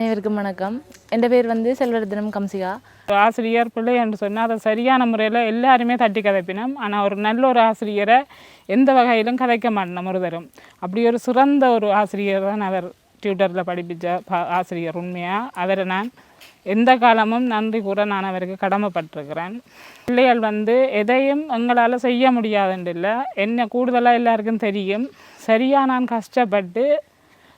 அனைவருக்கும் வணக்கம். என் பேர் வந்து செல்வரத்னம் கம்சிகா. ஆசிரியர் பிள்ளை என்று சொன்னால் அதை சரியான முறையில் எல்லாருமே தட்டி கதைப்பினோம். ஆனால் ஒரு நல்ல ஒரு ஆசிரியரை எந்த வகையிலும் கதைக்க மாட்டோம் முருதரும் அப்படி ஒரு சிறந்த ஒரு ஆசிரியர் தான் அவர். டியூட்டரில் படிப்பிச்ச பா- ஆசிரியர் உண்மையாக அவரை நான் எந்த காலமும் நன்றி கூற நான் அவருக்கு கடமைப்பட்டிருக்கிறேன். பிள்ளைகள் வந்து எதையும் எங்களால் செய்ய முடியாதுன்னு இல்லை என்ன கூடுதலாக எல்லாருக்கும் தெரியும். சரியாக நான் கஷ்டப்பட்டு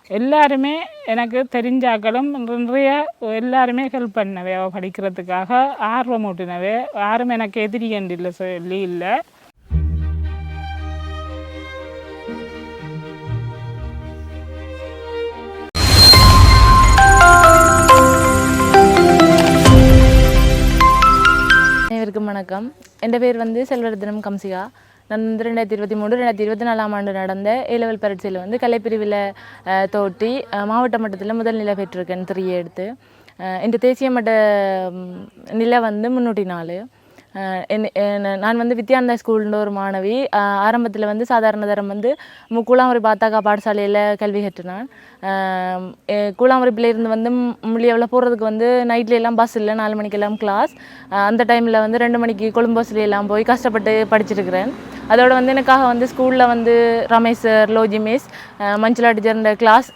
எல்லாருமே எனக்கு தெரிஞ்சாக்களும் நிறைய எல்லாருமே ஹெல்ப் பண்ணவே அவ படிக்கிறதுக்காக ஆர்வம் ஊட்டினவே. யாரும் எனக்கு எதிரி என்று இல்லை சொல்லி இல்லை. அனைவருக்கும் வணக்கம். என் பேர் வந்து செல்வரத்னம் கம்சிகா. நான் வந்து ரெண்டாயிரத்தி இருபத்தி மூணு ரெண்டாயிரத்தி இருபத்தி நாலாம் ஆண்டு நடந்த ஏலெவல் பரீட்சையில் வந்து கலைப்பிரிவில் தோட்டி மாவட்ட மட்டத்தில் முதல் நிலை பெற்றிருக்கேன் த்ரீ எடுத்து. இந்த தேசிய மட்ட நிலை வந்து முன்னூற்றி நாலு. அஹ் நான் வந்து வித்யானந்தா ஸ்கூல்ன்ற ஒரு மாணவி ஆரம்பத்தில் வந்து சாதாரண தரம் வந்து மு- பாத்தாக்கா பாடசாலையில் கல்வி கற்றினான். கூழாங்குடிப்பில் பிள்ளையிருந்து வந்து முள்ளியவில் போகிறதுக்கு வந்து நைட்ல எல்லாம் பஸ் இல்லை நாலு மணிக்கெல்லாம் கிளாஸ் அந்த டைமில் வந்து ரெண்டு மணிக்கு கொழும்பு பஸ்ல எல்லாம் போய் கஷ்டப்பட்டு படிச்சிருக்கிறேன். அதோட வந்து எனக்காக வந்து ஸ்கூலில் வந்து ரமேஷ் சார் லோஜி மிஸ் மஞ்சளா டீச்சர்ன்ற கிளாஸ்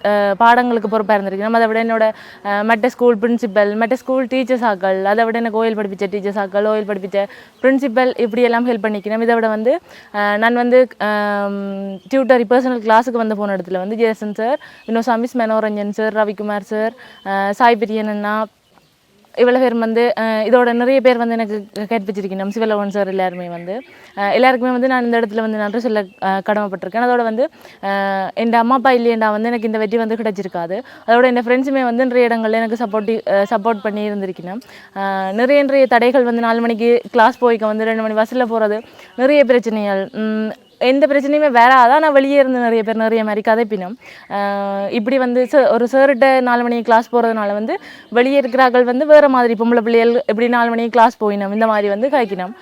பாடங்களுக்கு பொறுப்பாக இருந்திருக்கேன். அதை விட என்னோட மற்ற ஸ்கூல் பிரின்சிபல் மற்ற ஸ்கூல் டீச்சர்ஸ் ஆக்கள் அதை விட எனக்கு ஓயில் படிப்பிச்ச டீச்சர்ஸ் ஆக்கள் ஓயில் படிப்பிச்ச பிரின்சிபல் இப்படியெல்லாம் ஹெல்ப் பண்ணிக்கிறேன். இதை விட வந்து நான் வந்து டியூட்டர் பர்சனல் கிளாஸுக்கு வந்து போன இடத்துல வந்து ஜேசன் சார் வினோசாமிஸ் மனோரஞ்சன் சார் ரவிக்குமார் சார் சாய் பிரியன் அண்ணா இவ்வளோ பேர் வந்து இதோட நிறைய பேர் வந்து எனக்கு கேட்பிச்சிருக்கணும் சிவலவன் சார் எல்லாருமே வந்து. எல்லாருக்குமே வந்து நான் இந்த இடத்துல வந்து நன்றி சொல்ல கடமைப்பட்டிருக்கேன். அதோட வந்து என் அம்மா அப்பா இல்லையண்டா வந்து எனக்கு இந்த வெற்றி வந்து கிடைச்சிருக்காது. அதோட என் ஃப்ரெண்ட்ஸுமே வந்து நிறைய இடங்களில் எனக்கு சப்போர்ட்டி சப்போர்ட் பண்ணி இருந்திருக்கணும் நிறைய நிறைய தடைகள் வந்து நாலு மணிக்கு கிளாஸ் போய்க்க வந்து ரெண்டு மணி பஸ்ஸில் போகிறது நிறைய பிரச்சனைகள். எந்த பிரச்சனையுமே வராது? ஆனால் வெளியே இருந்து நிறைய பேர் நிறைய மாதிரி கதைப்பினும் இப்படி வந்து ஒரு சார்கிட்ட நாலு மணிக்கு கிளாஸ் போகிறதுனால வந்து வெளியே இருக்கிறார்கள் வந்து வேறு மாதிரி பொம்பளை பிள்ளைகள் இப்படி நாலு மணிக்கு கிளாஸ் போயினோம் இந்த மாதிரி வந்து காய்க்கினோம்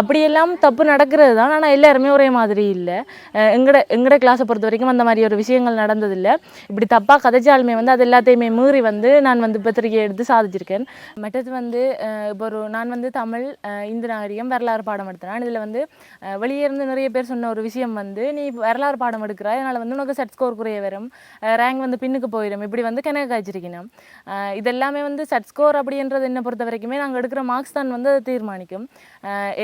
அப்படியெல்லாம் தப்பு நடக்கிறது தான். ஆனால் எல்லாருமே ஒரே மாதிரி இல்லை. எங்கட எங்கட கிளாஸை பொறுத்த வரைக்கும் அந்த மாதிரி ஒரு விஷயங்கள் நடந்ததில்லை. இப்படி தப்பாக கதைச்சாலுமே வந்து அது எல்லாத்தையுமே மீறி வந்து நான் வந்து பத்திரிகை எடுத்து சாதிச்சிருக்கேன். மற்றது வந்து இப்போ ஒரு நான் வந்து தமிழ் இந்து நாகரிகம் வரலாறு பாடம் எடுத்தேன். இதில் வந்து வெளியே இருந்து நிறைய பேர் சொன்ன ஒரு விஷயம் வந்து நீ வரலாறு பாடம் எடுக்கிற அதனால் வந்து உனக்கு செட் ஸ்கோர் குறைய வரும். ரேங்க் வந்து பின்னுக்கு போயிடும். இப்படி வந்து கணக்கு காய்ச்சிருக்கணும். இதெல்லாமே வந்து செட் ஸ்கோர் அப்படின்றது என்னை பொறுத்த வரைக்குமே நாங்கள் எடுக்கிற மார்க்ஸ் தான் வந்து அதை தீர்மானிக்கும்.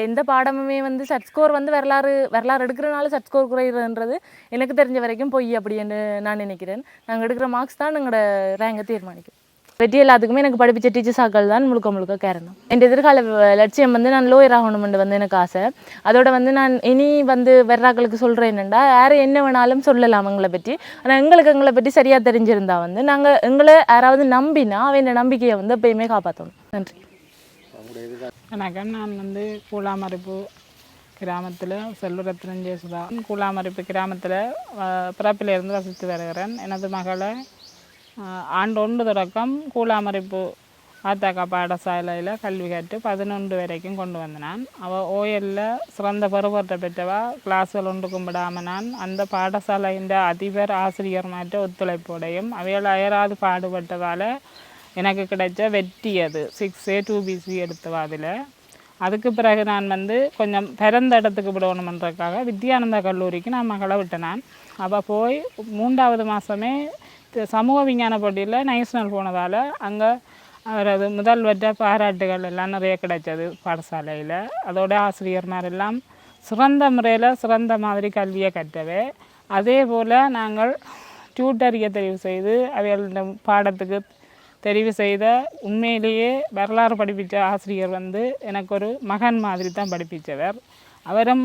எந்த பாடமுமே வந்து செட் ஸ்கோர் வந்து வரலாறு வரலாறு எடுக்கிறனால செட் ஸ்கோர் குறையிறதுன்றது எனக்கு தெரிஞ்ச வரைக்கும் பொய் அப்படின்னு நான் நினைக்கிறேன். நாங்கள் எடுக்கிற மார்க்ஸ் தான் எங்களோட ரேங்கை தீர்மானிக்கும். வெற்றி எல்லாத்துக்குமே எனக்கு படிப்பிச்ச டீச்சர்ஸ் ஆக்கள் தான் முழுக்க முழுக்க காரணம். என் எதிர்கால லட்சியம் வந்து நான் லோயர் ஆகணும்னு வந்து எனக்கு ஆசை. அதோட வந்து நான் இனி வந்து வர்றாக்களுக்கு சொல்கிறேன் என்னென்னா யார் என்ன வேணாலும் சொல்லலாம் எங்களை பற்றி. ஆனால் எங்களுக்கு எங்களை பற்றி சரியாக தெரிஞ்சிருந்தா வந்து நாங்கள் எங்களை யாராவது நம்பினா அவன் நம்பிக்கையை வந்து எப்பயுமே காப்பாற்றணும் நன்றி. வணக்கம். நான் வந்து கூழாமறுப்பு கிராமத்தில் செல்வரத்னம் ஜேசுதா. கூழாமரிப்பு கிராமத்தில் பிறப்பிலிருந்து வசித்து வருகிறேன். எனது மகளை ஆண்டு ஒன்று தொடக்கம் கூழாமரிப்பு ஆத்தாக்கா பாடசாலையில் கல்வி கற்று பதினொன்று வரைக்கும் கொண்டு வந்தனான் அவள் ஓயலில் சிறந்த பருவத்தை பெற்றவா கிளாஸ்கள் ஒன்றுக்கும் விடாமல் நான் அந்த பாடசாலையின் அதிபர் ஆசிரியர் மாற்ற ஒத்துழைப்போடையும் அவைகள் அயராது பாடுபட்டதால் எனக்கு கிடைச்ச வெற்றி அது சிக்ஸ் ஏ டூ பிசி எடுத்தவா அதில் அதுக்கு பிறகு நான் வந்து கொஞ்சம் பிறந்த இடத்துக்கு விடணுமன்றக்காக வித்யானந்தா கல்லூரிக்கு நான் மகளை விட்டேன் நான் அவள் போய் மூன்றாவது மாதமே சமூக விஞ்ஞான போட்டியில் நேஷனல் போனதால் அங்கே அவரது முதல்வற்ற பாராட்டுகள் எல்லாம் நிறைய கிடைச்சது பாடசாலையில். அதோட ஆசிரியர்மார் எல்லாம் சிறந்த முறையில் சிறந்த மாதிரி கல்வியை கற்றவே. அதே போல் நாங்கள் டியூட்டரியை தெரிவு செய்து அவைகள பாடத்துக்கு தெரிவு செய்த உண்மையிலேயே வரலாறு படிப்பித்த ஆசிரியர் வந்து எனக்கு ஒரு மகன் மாதிரி தான் படிப்பித்தவர் அவரும்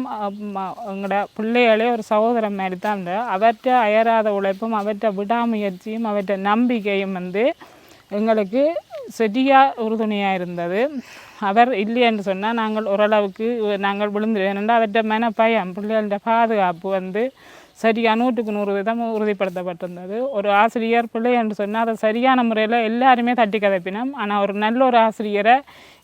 எங்களோட பிள்ளைகளே ஒரு சகோதரன் மாதிரி தான் இருந்தார் அவற்றை அயராத உழைப்பும் அவற்றை விடாமுயற்சியும் அவற்றை நம்பிக்கையும் வந்து எங்களுக்கு சரியாக உறுதுணையாக இருந்தது. அவர் இல்லை என்று சொன்னால் நாங்கள் ஓரளவுக்கு நாங்கள் விழுந்துடுவோம் ஏனென்றால் அவற்றை மன பயம் பிள்ளைகளோட பாதுகாப்பு வந்து சரியாக நூற்றுக்கு நூறு விதம் உறுதிப்படுத்தப்பட்டிருந்தது. ஒரு ஆசிரியர் பிள்ளை என்று சொன்னால் அதை சரியான முறையில் எல்லாருமே தட்டி கதைப்பினோம். ஆனால் ஒரு நல்ல ஒரு ஆசிரியரை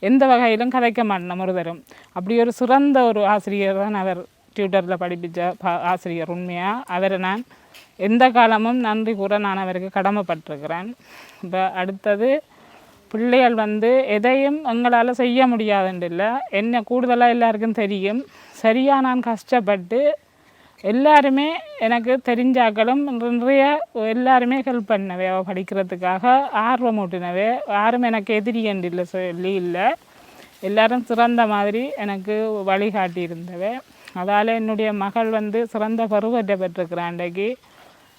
எந்த வகையிலும் கதைக்க மாட்டோம் முருதரும் அப்படி ஒரு சிறந்த ஒரு ஆசிரியர் தான் அவர் டியூட்டரில் படிப்பிச்ச ஆசிரியர் உண்மையாக அவரை நான் எந்த காலமும் நன்றி கூற நான் அவருக்கு கடமைப்பட்டிருக்கிறேன். இப்போ அடுத்தது பிள்ளைகள் வந்து எதையும் எங்களால் செய்ய முடியாதுன்னு இல்லை என்ன கூடுதலாக எல்லாருக்கும் தெரியும். சரியாக நான் கஷ்டப்பட்டு எல்லாருமே எனக்கு தெரிஞ்சாக்களும் நிறைய எல்லாருமே ஹெல்ப் பண்ணவே அவள் படிக்கிறதுக்காக ஆர்வம் ஊட்டினவே. யாரும் எனக்கு எதிரியண்டு இல்லை சொல்லி இல்லை. எல்லாரும் சிறந்த மாதிரி எனக்கு வழிகாட்டி இருந்தவே. அதால் என்னுடைய மகள் வந்து சிறந்த பருவத்தை பெற்றிருக்கிறான் அன்றைக்கு.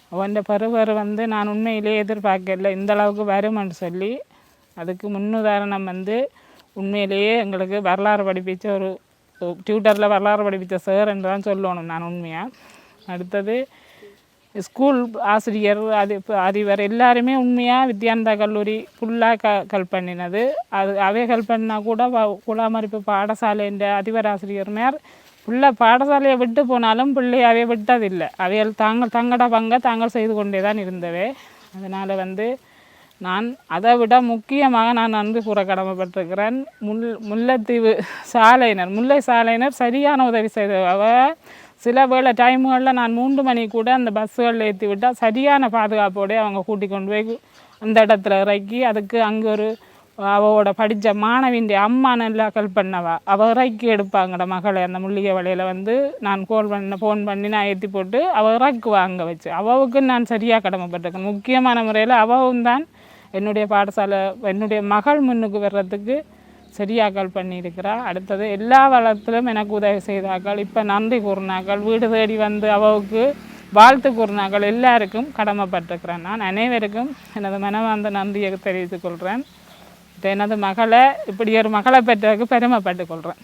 அவன் பருவர் வந்து நான் உண்மையிலே எதிர்பார்க்கல. இந்த அளவுக்கு வருமென்னு சொல்லி அதுக்கு முன்னுதாரணம் வந்து உண்மையிலேயே எங்களுக்கு வரலாறு படிப்பிச்ச ஒரு டியூட்டரில் வரலாறு படிப்பித்த சார் என்று தான் சொல்லணும் நான் உண்மையாக அடுத்தது ஸ்கூல் ஆசிரியர் அது அதிபர் எல்லாருமே உண்மையாக வித்யானந்தா கல்லூரி ஃபுல்லாக க கல் பண்ணினது. அது அவை கல் பண்ணால் கூட வ- குலாமரிப்பு பாடசாலைன்ற அதிபர் ஆசிரியர் மேர் ஃபுல்லாக பாடசாலையை விட்டு போனாலும் பிள்ளையாவே விட்டதில்லை. அவைகள் தாங்கள் தங்கட பங்கை தாங்கள் செய்து கொண்டே தான் இருந்தவே அதனால் வந்து நான் அதை விட முக்கியமாக நான் நன்றி கூற கடமைப்பட்டிருக்கிறேன். முல் முல்லைத்தீவு சாலையினர் முல்லை சாலையினர் சரியான உதவி செய்த அவ சில வேளை டைமுகளில் நான் மூன்று மணி கூட அந்த பஸ்ஸுகளில் ஏற்றி விட்டால் சரியான பாதுகாப்போடு அவங்க கூட்டி கொண்டு போய் அந்த இடத்துல இறக்கி அதுக்கு அங்கே ஒரு அவளோட படித்த மாணவிൻ്റെ அம்மா நல்லா ஹெல்ப் பண்ணவா. அவள் இறக்கி எடுப்பாங்கட மகளை அந்த முள்ளிகை வலையில் வந்து நான் கோல் பண்ண ஃபோன் பண்ணி நான் ஏற்றி போட்டு அவள் இறக்குவா அங்கே வச்சு. அவளுக்கு நான் சரியாக கடமைப்பட்டிருக்கேன். முக்கியமான முறையில் அவவும் தான் என்னுடைய பாடசாலை என்னுடைய மகள் முன்னுக்கு வர்றதுக்கு சரியாக்கள் பண்ணியிருக்கிறா. அடுத்தது எல்லா வளத்திலும் எனக்கு உதவி செய்தாக்கள் இப்போ நன்றி கூறினார்கள். வீடு தேடி வந்து அவவுக்கு வாழ்த்து கூறினார்கள். எல்லாருக்கும் கடமைப்பட்டிருக்கிறேன் நான். அனைவருக்கும் எனது மனமார்ந்த நன்றியை தெரிவித்துக் கொள்கிறேன். எனது மகளை இப்படி ஒரு மகளை பெற்றதுக்கு பெருமைப்பட்டுக் கொள்கிறேன்.